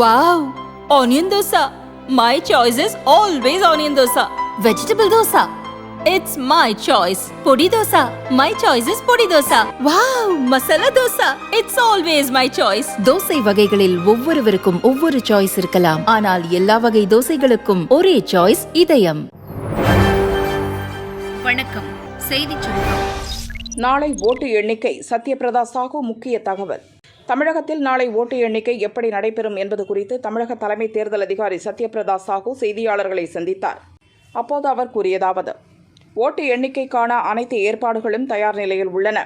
Wow onion dosa my choice is always onion dosa vegetable dosa it's my choice podi dosa my choice is podi dosa wow masala dosa it's always my choice dosa வகைகளில் ஒவ்வொருவருக்கும் ஒவ்வொரு choice இருக்கலாம். ஆனால் எல்லா வகை தோசைகளுக்கும் ஒரே choice இதயம். வணக்கம். செய்தி நாளை ஓட்டு எண்ணிக்கை சத்யபிரதா சாகு முக்கிய தகவல். தமிழகத்தில் நாளை ஓட்டு எண்ணிக்கை எப்படி நடைபெறும் என்பது குறித்து தமிழக தலைமை தேர்தல் அதிகாரி சத்யபிரதா சாஹூ செய்தியாளர்களை சந்தித்தார். அப்போது அவர் கூறியதாவது ஓட்டு எண்ணிக்கைக்கான அனைத்து ஏற்பாடுகளும் தயார் நிலையில் உள்ளன.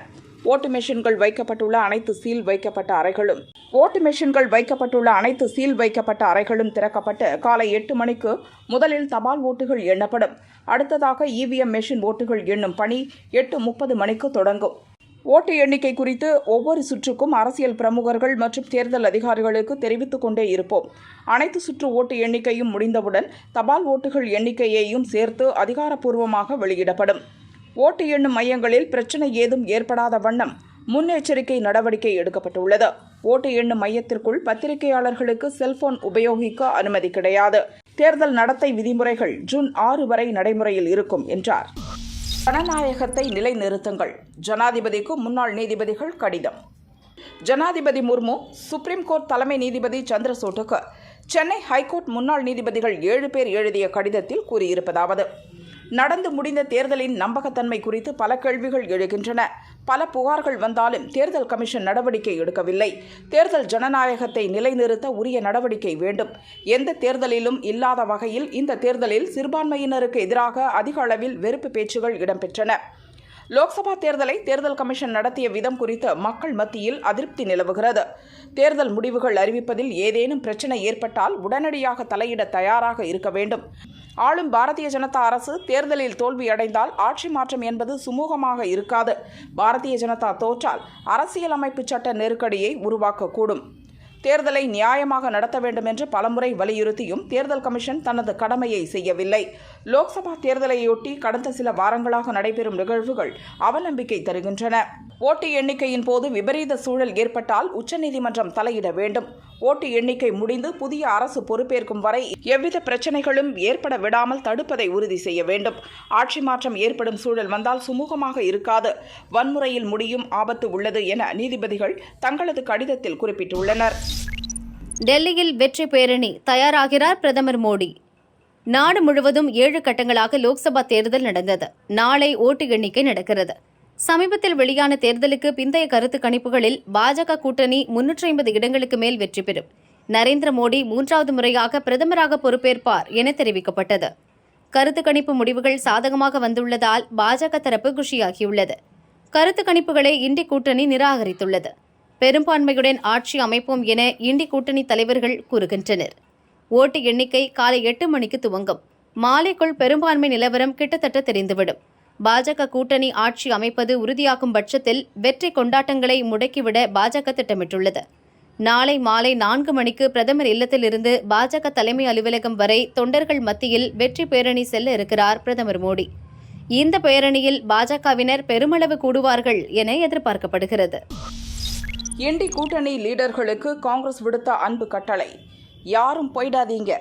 ஓட்டு மெஷின்கள் வைக்கப்பட்டுள்ள அனைத்து சீல் வைக்கப்பட்ட அறைகளும் ஓட்டு மெஷின்கள் வைக்கப்பட்டுள்ள அனைத்து சீல் வைக்கப்பட்ட அறைகளும் திறக்கப்பட்டு காலை எட்டு மணிக்கு முதலில் தபால் ஓட்டுகள் எண்ணப்படும். அடுத்ததாக இவிஎம் மெஷின் ஓட்டுகள் எண்ணும் பணி எட்டு முப்பது மணிக்கு தொடங்கும். ஓட்டு எண்ணிக்கை குறித்து ஒவ்வொரு சுற்றுக்கும் அரசியல் பிரமுகர்கள் மற்றும் தேர்தல் அதிகாரிகளுக்கு தெரிவித்துக் கொண்டே இருப்போம். அனைத்து சுற்று ஓட்டு எண்ணிக்கையும் முடிந்தவுடன் தபால் ஓட்டுகள் எண்ணிக்கையையும் சேர்த்து அதிகாரப்பூர்வமாக வெளியிடப்படும். ஓட்டு எண்ணும் மையங்களில் பிரச்சனை ஏதும் ஏற்படாத வண்ணம் முன்னெச்சரிக்கை நடவடிக்கை எடுக்கப்பட்டுள்ளது. ஓட்டு எண்ணும் மையத்திற்குள் பத்திரிகையாளர்களுக்கு செல்போன் உபயோகிக்க அனுமதி கிடையாது. தேர்தல் நடத்தை விதிமுறைகள் ஜூன் ஆறு வரை நடைமுறையில் இருக்கும் என்றார். ஜனநாயகத்தை நிலைநிறுத்துங்கள். ஜனாதிபதிக்கு முன்னாள் நீதிபதிகள் கடிதம். ஜனாதிபதி முர்மு சுப்ரீம் கோர்ட் தலைமை நீதிபதி சந்திரசூட்டுக்கு சென்னை ஹைகோர்ட் முன்னாள் நீதிபதிகள் ஏழு பேர் எழுதிய கடிதத்தில் கூறியிருப்பதாவது நடந்து முடிந்த தேர்தலின் நம்பகத்தன்மை குறித்து பல கேள்விகள் எழுகின்றன. பல புகார்கள் வந்தாலும் தேர்தல் கமிஷன் நடவடிக்கை எடுக்கவில்லை. தேர்தல் ஜனநாயகத்தை நிலைநிறுத்த உரிய நடவடிக்கை வேண்டும். எந்த தேர்தலிலும் இல்லாத வகையில் இந்த தேர்தலில் சிறுபான்மையினருக்கு எதிராக அதிக அளவில் வெறுப்பு பேச்சுகள் இடம்பெற்றன. லோக்சபா தேர்தலை தேர்தல் கமிஷன் நடத்திய விதம் குறித்து மக்கள் மத்தியில் அதிருப்தி நிலவுகிறது. தேர்தல் முடிவுகள் அறிவிப்பதில் ஏதேனும் பிரச்சனை ஏற்பட்டால் உடனடியாக தலையிட தயாராக இருக்க வேண்டும். ஆளும் பாரதிய ஜனதா அரசு தேர்தலில் தோல்வியடைந்தால் ஆட்சி மாற்றம் என்பது சுமூகமாக இருக்காது. பாரதிய ஜனதா தோற்றால் அரசியலமைப்பு சட்ட நெருக்கடியை உருவாக்கக்கூடும். தேர்தலை நியாயமாக நடத்த வேண்டும் என்று பலமுறை வலியுறுத்தியும் தேர்தல் கமிஷன் தனது கடமையை செய்யவில்லை. லோக்சபா தேர்தலையொட்டி கடந்த சில வாரங்களாக நடைபெறும் நிகழ்வுகள் அவநம்பிக்கை தருகின்றன. ஓட்டு எண்ணிக்கையின் போது விபரீத சூழல் ஏற்பட்டால் உச்சநீதிமன்றம் தலையிட வேண்டும். ஓட்டு எண்ணிக்கை முடிந்து புதிய அரசு பொறுப்பேற்கும் வரை எவ்வித பிரச்சனைகளும் ஏற்பட விடாமல் தடுப்பதை உறுதி செய்ய வேண்டும். ஆட்சி மாற்றம் ஏற்படும் சூழல் வந்தால் சுமூகமாக இருக்காது. வன்முறையில் முடியும் ஆபத்து உள்ளது என நீதிபதிகள் தங்களது கடிதத்தில் குறிப்பிட்டுள்ளனர். டெல்லியில் வெற்றி பேரணி தயாராகிறார் பிரதமர் மோடி. நாடு முழுவதும் ஏழு கட்டங்களாக லோக்சபா தேர்தல் நடந்தது. நாளை ஓட்டு எண்ணிக்கை நடக்கிறது. சமீபத்தில் வெளியான தேர்தலுக்கு பிந்தைய கருத்து கணிப்புகளில் பாஜக கூட்டணி முன்னூற்றி ஐம்பது இடங்களுக்கு மேல் வெற்றி பெறும். நரேந்திர மோடி மூன்றாவது முறையாக பிரதமராக பொறுப்பேற்பார் என தெரிவிக்கப்பட்டது. கருத்து கணிப்பு முடிவுகள் சாதகமாக வந்துள்ளதால் பாஜக தரப்பு குஷியாகியுள்ளது. கருத்து கணிப்புகளை இந்தி கூட்டணி நிராகரித்துள்ளது. பெரும்பான்மையுடன் ஆட்சி அமைப்போம் என இண்டி கூட்டணி தலைவர்கள் கூறுகின்றனர். ஓட்டு எண்ணிக்கை காலை எட்டு மணிக்கு துவங்கும். மாலைக்குள் பெரும்பான்மை நிலவரம் கிட்டத்தட்ட தெரிந்துவிடும். பாஜக கூட்டணி ஆட்சி அமைப்பது உறுதியாகும் பட்சத்தில் வெற்றி கொண்டாட்டங்களை முடக்கிவிட பாஜக திட்டமிட்டுள்ளது. நாளை மாலை நான்கு மணிக்கு பிரதமர் இல்லத்திலிருந்து பாஜக தலைமை அலுவலகம் வரை தொண்டர்கள் மத்தியில் வெற்றி பேரணி செல்ல இருக்கிறார் பிரதமர் மோடி. இந்த பேரணியில் பாஜகவினர் பெருமளவு கூடுவார்கள் என எதிர்பார்க்கப்படுகிறது. இண்டி கூட்டணி லீடர்களுக்கு காங்கிரஸ் விடுத்த அன்பு கட்டளை. யாரும் போயிடாதீங்க.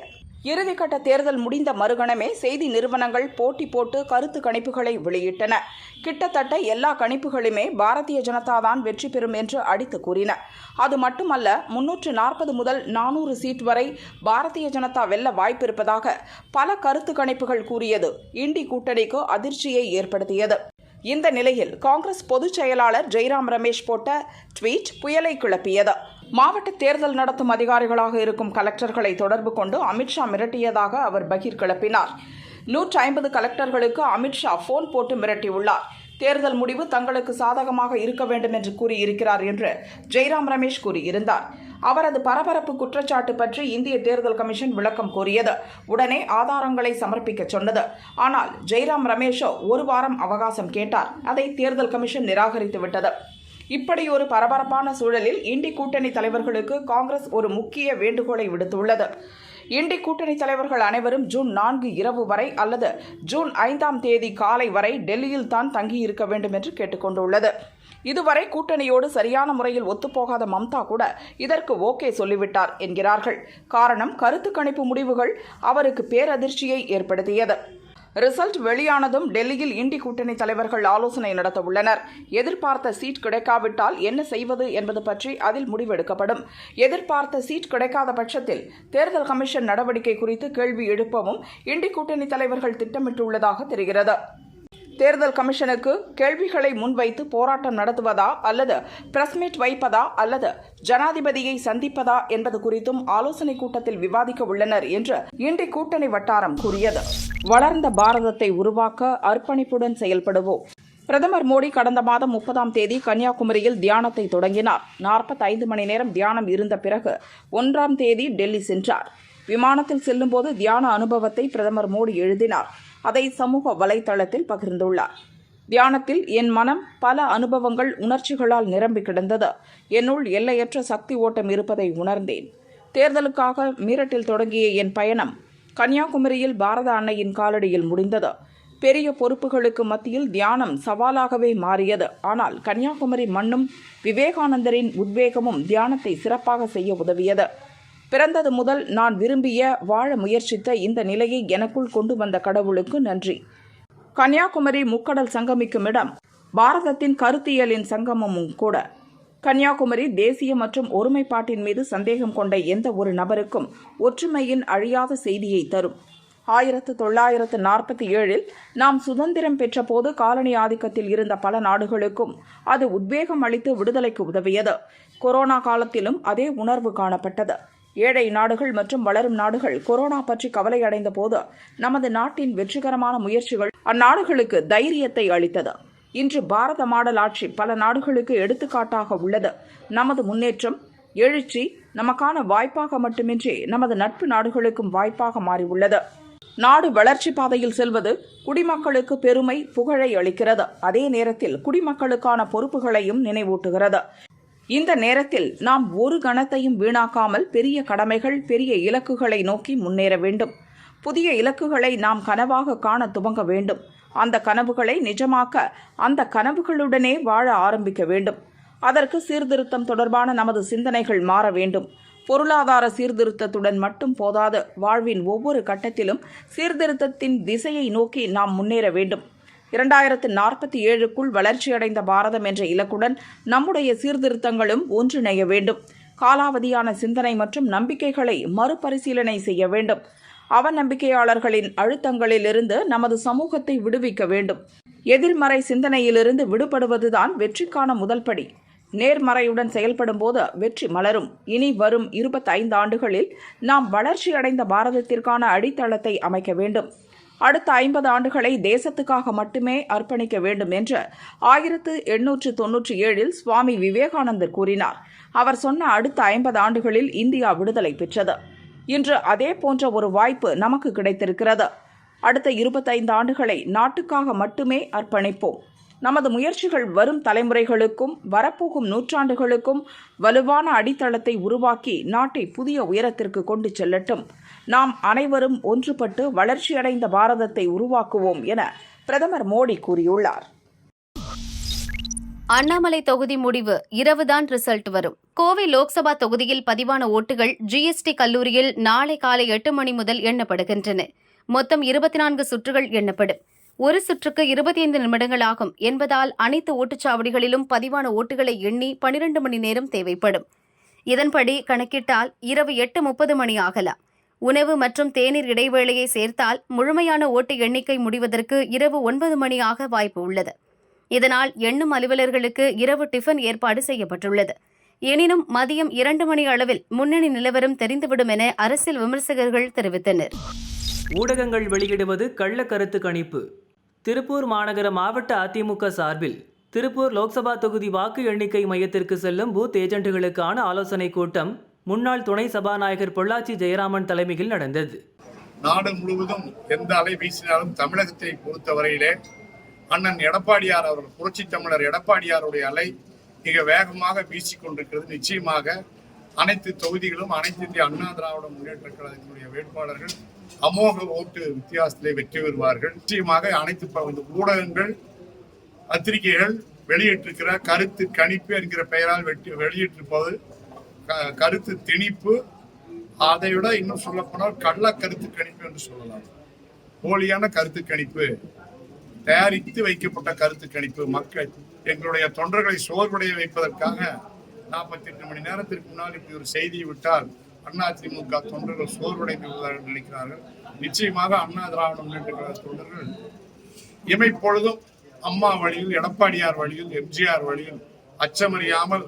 இறுதிக்கட்ட தேர்தல் முடிந்த மறுகணமே செய்தி நிறுவனங்கள் போட்டி போட்டு கருத்து கணிப்புகளை வெளியிட்டன. கிட்டத்தட்ட எல்லா கணிப்புகளுமே பாரதிய ஜனதா தான் வெற்றி பெறும் என்று அடித்து கூறின. அது மட்டுமல்ல முன்னூற்று நாற்பது முதல் நானூறு சீட் வரை பாரதிய ஜனதா வெல்ல வாய்ப்பிருப்பதாக பல கருத்து கணிப்புகள் கூறியது. இண்டி கூட்டணிக்கு அதிர்ச்சியை ஏற்படுத்தியது. இந்த நிலையில் காங்கிரஸ் பொதுச் செயலாளர் ஜெய்ராம் ரமேஷ் போட்ட ட்வீட் புயலை கிளப்பியது. மாவட்ட தேர்தல் நடத்தும் அதிகாரிகளாக இருக்கும் கலெக்டர்களை தொடர்பு கொண்டு அமித்ஷா மிரட்டியதாக அவர் பகீர் கிளப்பினார் நூற்றி ஐம்பது கலெக்டர்களுக்கு அமித்ஷா போன் போட்டு மிரட்டியுள்ளார். தேர்தல் முடிவு தங்களுக்கு சாதகமாக இருக்க வேண்டும் என்று கூறியிருக்கிறார் என்று ஜெய்ராம் ரமேஷ் கூறியிருந்தார். அவரது பரபரப்பு குற்றச்சாட்டு பற்றி இந்திய தேர்தல் கமிஷன் விளக்கம் கோரியது. உடனே ஆதாரங்களை சமர்ப்பிக்க சொன்னது. ஆனால் ஜெய்ராம் ரமேஷோ ஒரு வாரம் அவகாசம் கேட்டார். அதை தேர்தல் கமிஷன் நிராகரித்து விட்டது. இப்படி ஒரு பரபரப்பான சூழலில் இண்டி கூட்டணி தலைவர்களுக்கு காங்கிரஸ் ஒரு முக்கிய வேண்டுகோளை விடுத்துள்ளது. இண்டி கூட்டணி தலைவர்கள் அனைவரும் ஜூன் நான்கு இரவு வரை அல்லது ஜூன் ஐந்தாம் தேதி காலை வரை டெல்லியில் தான் தங்கியிருக்க வேண்டும் என்று கேட்டுக்கொண்டுள்ளது. இதுவரை கூட்டணியோடு சரியான முறையில் ஒத்துப்போகாத மம்தா கூட இதற்கு ஓகே சொல்லிவிட்டார் என்கிறார்கள். காரணம் கருத்து கணிப்பு முடிவுகள் அவருக்கு பேரதிர்ச்சியை ஏற்படுத்தியது. ரிசல்ட் வெளியானதும் டெல்லியில் இண்டி கூட்டணி தலைவர்கள் ஆலோசனை நடத்த உள்ளனர் எதிர்பார்த்த சீட் கிடைக்காவிட்டால் என்ன செய்வது என்பது பற்றி அதில் முடிவெடுக்கப்படும். எதிர்பார்த்த சீட் கிடைக்காத பட்சத்தில் தேர்தல் கமிஷன் நடவடிக்கை குறித்து கேள்வி எழுப்பவும் இண்டி கூட்டணி தலைவர்கள் திட்டமிட்டுள்ளதாக தெரிகிறது. தேர்தல் கமிஷனுக்கு கேள்விகளை முன்வைத்து போராட்டம் நடத்துவதா அல்லது பிரஸ் மீட் வைப்பதா அல்லது ஜனாதிபதியை சந்திப்பதா என்பது குறித்தும் ஆலோசனை கூட்டத்தில் விவாதிக்க உள்ளனர் என்று இண்டி கூட்டணி வட்டாரம் கூறியது. வளர்ந்த பாரதத்தை உருவாக்க அர்ப்பணிப்புடன் செயல்படுவோம். பிரதமர் மோடி கடந்த மாதம் முப்பதாம் தேதி கன்னியாகுமரியில் தியானத்தை தொடங்கினார். 45 மணி நேரம் தியானம் இருந்த பிறகு ஒன்றாம் தேதி டெல்லி சென்றார். விமானத்தில் செல்லும்போது தியான அனுபவத்தை பிரதமர் மோடி எழுதினார். அதை சமூக வலைதளத்தில் பகிர்ந்துள்ளார். தியானத்தில் என் மனம் பல அனுபவங்கள் உணர்ச்சிகளால் நிரம்பி கிடந்தது. என்னுள் எல்லையற்ற சக்தி ஓட்டம் இருப்பதை உணர்ந்தேன். தேர்தலுக்காக மீரட்டில் தொடங்கிய என் பயணம் கன்னியாகுமரியில் பாரத அன்னையின் காலடியில் முடிந்தது. பெரிய பொறுப்புகளுக்கு மத்தியில் தியானம் சவாலாகவே மாறியது. ஆனால் கன்னியாகுமரி மண்ணும் விவேகானந்தரின் உத்வேகமும் தியானத்தை சிறப்பாக செய்ய உதவியது. பிறந்தது முதல் நான் விரும்பிய வாழ முயற்சித்த இந்த நிலையை எனக்குள் கொண்டு வந்த கடவுளுக்கு நன்றி. கன்னியாகுமரி முக்கடல் சங்கமிக்கும் இடம் பாரதத்தின் கருத்தியலின் சங்கமமும் கூட. கன்னியாகுமரி தேசிய மற்றும் ஒருமைப்பாட்டின் மீது சந்தேகம் கொண்ட எந்த ஒரு நபருக்கும் ஒற்றுமையின் அழியாத செய்தியை தரும். ஆயிரத்து தொள்ளாயிரத்து நாற்பத்தி ஏழில் நாம் சுதந்திரம் பெற்றபோது காலனி ஆதிக்கத்தில் இருந்த பல நாடுகளுக்கும் அது உத்வேகம் அளித்து விடுதலைக்கு உதவியது. கொரோனா காலத்திலும் அதே உணர்வு காணப்பட்டது. ஏழை நாடுகள் மற்றும் வளரும் நாடுகள் கொரோனா பற்றி கவலையடைந்த போது நமது நாட்டின் வெற்றிகரமான முயற்சிகள் அந்நாடுகளுக்கு தைரியத்தை அளித்தது. இன்று பாரத மாடல் ஆட்சி பல நாடுகளுக்கு எடுத்துக்காட்டாக உள்ளது. நமது முன்னேற்றம் எழுச்சி நமக்கான வாய்ப்பாக மட்டுமின்றி நமது நட்பு நாடுகளுக்கும் வாய்ப்பாக மாறியுள்ளது. நாடு வளர்ச்சி பாதையில் செல்வது குடிமக்களுக்கு பெருமை புகழை அளிக்கிறது. அதே நேரத்தில் குடிமக்களுக்கான பொறுப்புகளையும் நினைவூட்டுகிறது. இந்த நேரத்தில் நாம் ஒரு கணத்தையும் வீணாக்காமல் பெரிய கடமைகள் பெரிய இலக்குகளை நோக்கி முன்னேற வேண்டும். புதிய இலக்குகளை நாம் கனவாக காண துவங்க வேண்டும். அந்த கனவுகளை நிஜமாக்க அந்த கனவுகளுடனே வாழ ஆரம்பிக்க வேண்டும். அதற்கு சீர்திருத்தம் தொடர்பான நமது சிந்தனைகள் மாற வேண்டும். பொருளாதார சீர்திருத்தத்துடன் மட்டும் போதாது வாழ்வின் ஒவ்வொரு கட்டத்திலும் சீர்திருத்தத்தின் திசையை நோக்கி நாம் முன்னேற வேண்டும். இரண்டாயிரத்து நாற்பத்தி ஏழுக்குள் வளர்ச்சியடைந்த பாரதம் என்ற இலக்குடன் நம்முடைய சீர்திருத்தங்களும் ஒன்றிணைய வேண்டும். காலாவதியான சிந்தனை மற்றும் நம்பிக்கைகளை மறுபரிசீலனை செய்ய வேண்டும். அவநம்பிக்கையாளர்களின் அழுத்தங்களிலிருந்து நமது சமூகத்தை விடுவிக்க வேண்டும். எதிர்மறை சிந்தனையிலிருந்து விடுபடுவதுதான் வெற்றிக்கான முதல் படி. நேர்மறையுடன் செயல்படும் போது வெற்றி மலரும். இனி வரும் இருபத்தைந்து ஆண்டுகளில் நாம் வளர்ச்சியடைந்த பாரதத்திற்கான அடித்தளத்தை அமைக்க வேண்டும். அடுத்த ஐம்பது ஆண்டுகளை தேசத்துக்காக மட்டுமே அர்ப்பணிக்க வேண்டும் என்று ஆயிரத்து எண்ணூற்று தொன்னூற்றி ஏழில் சுவாமி விவேகானந்தர் கூறினார். அவர் சொன்ன அடுத்த ஐம்பது ஆண்டுகளில் இந்தியா விடுதலை பெற்றது. இன்று அதே போன்ற ஒரு வாய்ப்பு நமக்கு கிடைத்திருக்கிறது. அடுத்த இருபத்தைந்து ஆண்டுகளை நாட்டுக்காக மட்டுமே அர்ப்பணிப்போம். நமது முயற்சிகள் வரும் தலைமுறைகளுக்கும் வரப்போகும் நூற்றாண்டுகளுக்கும் வலுவான அடித்தளத்தை உருவாக்கி நாட்டை புதிய உயரத்திற்கு கொண்டு செல்லட்டும். நாம் அனைவரும் ஒன்றுபட்டு வளர்ச்சியடைந்த பாரதத்தை உருவாக்குவோம் என பிரதமர் மோடி கூறியுள்ளார். அண்ணாமலை தொகுதி முடிவு இரவுதான் ரிசல்ட் வரும். கோவை லோக்சபா தொகுதியில் பதிவான ஓட்டுகள் ஜிஎஸ்டி கல்லூரியில் நாளை காலை எட்டு மணி முதல் எண்ணப்படுகின்றன. மொத்தம் இருபத்தி நான்கு சுற்றுகள் எண்ணப்படும். ஒரு சுற்றுக்கு இருபத்தி ஐந்து நிமிடங்கள் ஆகும் என்பதால் அனைத்து ஓட்டுச்சாவடிகளிலும் பதிவான ஓட்டுகளை எண்ணி பனிரெண்டு மணி நேரம் தேவைப்படும். இதன்படி கணக்கிட்டால் இரவு எட்டு முப்பது மணி ஆகலாம். உணவு மற்றும் தேநீர் இடைவேளையை சேர்த்தால் முழுமையான ஓட்டு எண்ணிக்கை முடிவதற்கு இரவு ஒன்பது மணியாக வாய்ப்பு உள்ளது. இதனால் எண்ணும் அலுவலர்களுக்கு இரவு டிஃபன் ஏற்பாடு செய்யப்பட்டுள்ளது. எனினும் மதியம் இரண்டு மணி அளவில் முன்னணி நிலவரம் தெரிந்துவிடும் என அரசியல் விமர்சகர்கள் தெரிவித்தனர். ஊடகங்கள் வெளியிடுவது கள்ள கருத்து கணிப்பு. திருப்பூர் மாநகர மாவட்ட அதிமுக சார்பில் திருப்பூர் லோக்சபா தொகுதி வாக்கு எண்ணிக்கை மையத்திற்கு செல்லும் பூத் ஏஜென்ட்டுகளுக்கான ஆலோசனைக் கூட்டம் முன்னாள் துணை சபாநாயகர் பொள்ளாச்சி ஜெயராமன் தலைமையில் நடந்தது. நாடு முழுவதும் எந்த அலை வீசினாலும் தமிழகத்தை பொறுத்தவரையிலே அண்ணன் எடப்பாடியார் அவர்கள் புரட்சி தமிழர் எடப்பாடியாருடைய அலை மிக வேகமாக வீசிக்கொண்டிருக்கிறது நிச்சயமாக அனைத்து தொகுதிகளும் அனைத்து இந்திய அண்ணா திராவிட முன்னேற்ற கழகத்தினுடைய வேட்பாளர்கள் அமோக ஓட்டு வித்தியாசத்திலே வெற்றி பெறுவார்கள். நிச்சயமாக அனைத்து ஊடகங்கள் பத்திரிகைகள் வெளியிட்டிருக்கிற கருத்து கணிப்பு என்கிற பெயரால் வெட்டி வெளியிட்டிருப்பது கருத்து திணிப்பு அதை விட இன்னும் சொல்ல போனால் கள்ள கருத்து கணிப்பு என்று சொல்லலாம். போலியான கருத்து கணிப்பு தயாரித்து வைக்கப்பட்ட கருத்து கணிப்பு மக்கள் எங்களுடைய தொண்டர்களை சோர்வடைய வைப்பதற்காக நாற்பத்தி எட்டு மணி நேரத்திற்கு முன்னால் இப்படி ஒரு செய்தியை விட்டால் அதிமுக தொண்டர்கள் சோர்வடைந்துள்ளதாக நினைக்கிறார்கள். நிச்சயமாக அண்ணா திராவிட முன்னேற்ற கழக தொண்டர்கள் இமைப்பொழுதும் அம்மா வழியில் எடப்பாடியார் வழியில் எம்ஜிஆர் வழியில் அச்சமறியாமல்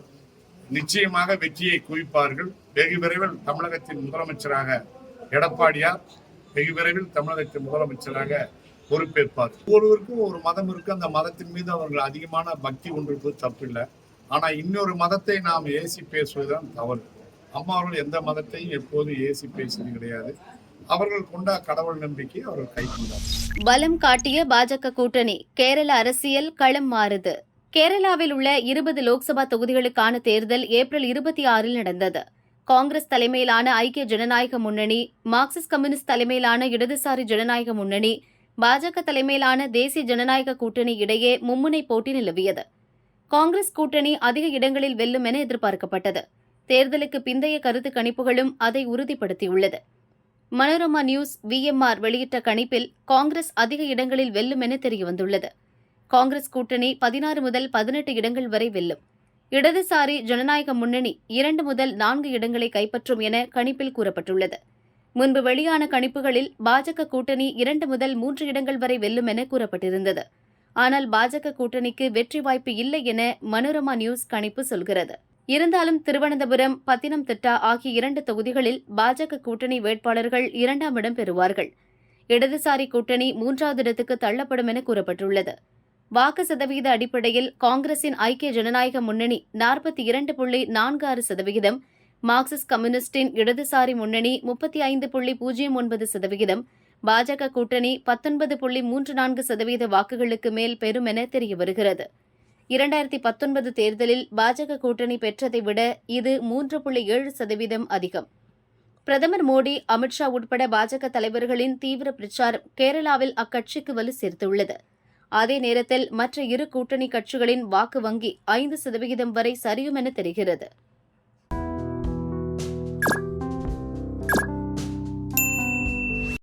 நிச்சயமாக வெற்றியை குவிப்பார்கள். வெகு விரைவில் தமிழகத்தின் முதலமைச்சராக எடப்பாடியார் வெகு விரைவில் தமிழகத்தின் முதலமைச்சராக பொறுப்பேற்பார். ஒருவருக்கும் ஒரு மதம் இருக்கு. அந்த மதத்தின் மீது அவர்கள் அதிகமான பக்தி ஒன்றுக்கு தப்பில்லை. ஆனா இன்னொரு மதத்தை நாம் ஏசி பேசுவதுதான் தவறு. அம்மா அவர்கள் எந்த மதத்தையும் எப்போதும் ஏசி பேசுவது கிடையாது. அவர்கள் கொண்ட கடவுள் நம்பிக்கை அவர்கள் கைகொண்டார் பலம் காட்டிய பாஜக கூட்டணி கேரள அரசியல் களம் மாறுது. கேரளாவில் உள்ள இருபது லோக்சபா தொகுதிகளுக்கான தேர்தல் ஏப்ரல் இருபத்தி ஆறில் நடந்தது. காங்கிரஸ் தலைமையிலான ஐக்கிய ஜனநாயக முன்னணி மார்க்சிஸ்ட் கம்யூனிஸ்ட் தலைமையிலான இடதுசாரி ஜனநாயக முன்னணி பாஜக தலைமையிலான தேசிய ஜனநாயக கூட்டணி இடையே மும்முனை போட்டி நிலவியது. காங்கிரஸ் கூட்டணி அதிக இடங்களில் வெல்லும் என எதிர்பார்க்கப்பட்டது. தேர்தலுக்கு பிந்தைய கருத்து கணிப்புகளும் அதை உறுதிப்படுத்தியுள்ளது. மனோரமா நியூஸ் விஎம்ஆர் வெளியிட்ட கணிப்பில் காங்கிரஸ் அதிக இடங்களில் வெல்லும் என தெரியவந்துள்ளது. காங்கிரஸ் கூட்டணி பதினாறு முதல் பதினெட்டு இடங்கள் வரை வெல்லும். இடதுசாரி ஜனநாயக முன்னணி இரண்டு முதல் நான்கு இடங்களை கைப்பற்றும் என கணிப்பில் கூறப்பட்டுள்ளது. முன்பு வெளியான கணிப்புகளில் பாஜக கூட்டணி இரண்டு முதல் மூன்று இடங்கள் வரை வெல்லும் என கூறப்பட்டிருந்தது. ஆனால் பாஜக கூட்டணிக்கு வெற்றி வாய்ப்பு இல்லை என மனோரமா நியூஸ் கணிப்பு சொல்கிறது. இருந்தாலும் திருவனந்தபுரம் பத்தினம்திட்டா ஆகிய இரண்டு தொகுதிகளில் பாஜக கூட்டணி வேட்பாளர்கள் இரண்டாம் இடம் பெறுவார்கள். இடதுசாரி கூட்டணி மூன்றாவது இடத்துக்கு தள்ளப்படும் என கூறப்பட்டுள்ளது. வாக்கு சதவீத அடிப்படையில் காங்கிரசின் ஐக்கிய ஜனநாயக முன்னணி நாற்பத்தி இரண்டு புள்ளி நான்கு ஆறு சதவிகிதம் மார்க்சிஸ்ட் கம்யூனிஸ்டின் இடதுசாரி முன்னணி முப்பத்தி ஐந்து புள்ளி பூஜ்ஜியம் ஒன்பது சதவிகிதம் பாஜக கூட்டணி பத்தொன்பது புள்ளி மூன்று நான்கு சதவீத வாக்குகளுக்கு மேல் பெறும் என தெரிய வருகிறது இரண்டாயிரத்தி பத்தொன்பது தேர்தலில் பாஜக கூட்டணி பெற்றதை விட இது மூன்று புள்ளி ஏழு சதவீதம் அதிகம். பிரதமர் மோடி அமித்ஷா உட்பட பாஜக தலைவர்களின் தீவிர பிரச்சாரம் கேரளாவில் அக்கட்சிக்கு வலு சேர்த்துள்ளது. அதே நேரத்தில் மற்ற இரு கூட்டணி கட்சிகளின் வாக்கு வங்கி ஐந்து சதவிகிதம் வரை சரியும் என தெரிகிறது.